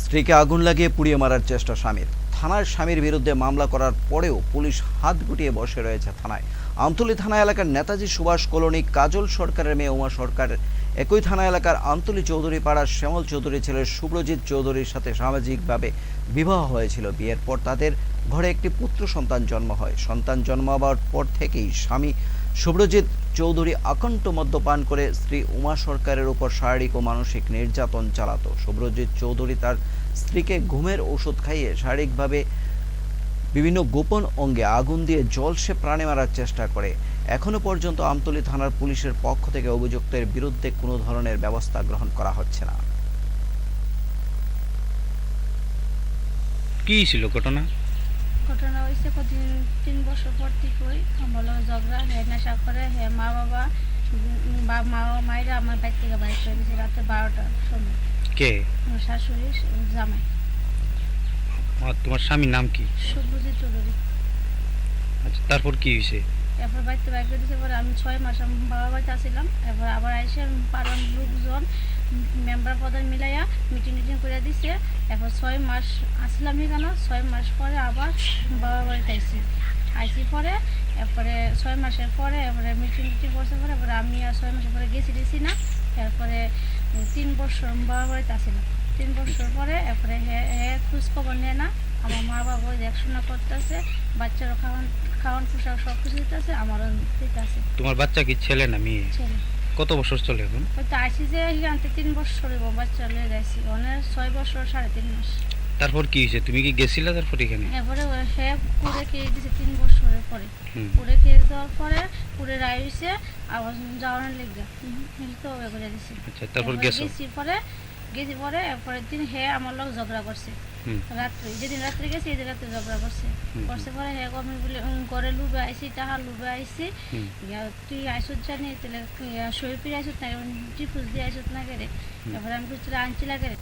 স্ত্রীকে আগুন লাগিয়ে পুড়িয়ে মারার চেষ্টা স্বামীর। থানার স্বামীর বিরুদ্ধে মামলা করার পরেও পুলিশ হাত গুটিয়ে বসে রয়েছে থানায়। আমতলী থানা এলাকার নেতাজি সুভাষ কলোনি, কাজল সরকারের মেয়ে উমা সরকার, একই থানা এলাকার আমতলী চৌধুরী পাড়ার শ্যামল চৌধুরী ছেলে শুভ্রজিৎ চৌধুরীর সাথে সামাজিকভাবে বিবাহ হয়েছিল বিয়ের পর তাদের ঘরে একটি পুত্র সন্তান জন্ম হয়। সন্তান জন্ম হওয়ার পর থেকেই স্বামী শুভ্রজিৎ চৌধুরী আকণ্ঠ মদ্যপান করে স্ত্রী উমা সরকারের উপর শারীরিক ও মানসিক নির্যাতন চালাতো। শুভ্রজিৎ চৌধুরী তার স্ত্রীকে ঘুমের ওষুধ খাইয়ে শারীরিকভাবে বিভিন্ন গোপন অঙ্গে আগুন দিয়ে জলসে প্রাণে মারার চেষ্টা করে। এখনও পর্যন্ত আমতলী থানার পুলিশের পক্ষ থেকে অভিযুক্তের বিরুদ্ধে কোনো ধরনের ব্যবস্থা গ্রহণ করা হচ্ছে না। কি ছিল ঘটনা? ঘটনা হয়েছে কদিন তিন বছর পর থেকেই আমার ঝগড়া হ্যাঁ নেশা করে হ্যাঁ মা বাবা বা মা মায়েরা আমার বাড়ি থেকে বাইর করে দিয়েছে রাতে বারোটার সময়। কে? আমার শাশুড়ি জামাই। আর তোমার স্বামীর নাম কি? শুভজিৎ চৌধুরী। আচ্ছা তারপর কি হয়েছে? এরপর বাড়িতে বাইর করে দিয়েছে পরে আমি ছয় মাস আমি বাবা বাড়িতে আসছিলাম এরপর আবার এসে পাড়ার লোকজন মেম্বার প্রধান মিলাইয়া মিটিং টিটিং করে দিছে। এরপর ছয় মাস আসলাম এখানে ছয় মাস পরে আবার বাবা বাড়িতে আইসি আইসি পরে এরপরে ছয় মাসের পরে এরপরে মিটিং টিটিং করছে পরে এরপরে আমি আর ছয় মাসের পরে গেছি দিছি না। এরপরে তিন বছর বাবা বাড়িতে আসছিলাম তিন বছর পরে এরপরে হে হে খোঁজ খবর নেয় না। আমার মা বাবা দেখাশোনা করতেছে বাচ্চারও খাওয়ান খাওয়ান পোশাক সব কিছু দিতেছে আমারও দিতেছে। তোমার বাচ্চা কি ছেলে না মেয়ে? ছেলে। কত বছর চলে এখন? তো আসি যে এখানতে তিন বছর বাচ্চা চলে গেছি। অনেক ছয় বছর সাড়ে তিন মাস। তারপর কি হয়েছে? তুমি কি গেছিলে তারপর এখানে? এবারে সে পুরে খেয়ে দিয়েছে তিন বছরের পরে। পুরে খেয়ে দেওয়ার পরে পুরে রায় হয়েছে আবার যাওয়ার লেগে। তো এবারে করে দিছি আচ্ছা তারপর গেছি পরে গেছি পরে পরের দিন হে আমার লোক ঝগড়া করছে। রাত্রি যেদিন রাত্রে গেছি এদিন রাত্রে ঝগড়া করছে। করছে পরে হে আমি বলে ঘরে লুবে আইসি তাহা লুবে আইসি তুই আইসত জানি তাহলে শরীর আইসত না টিফুস দিয়ে আইসত না করে তারপরে আমি কিছু আনছি লাগে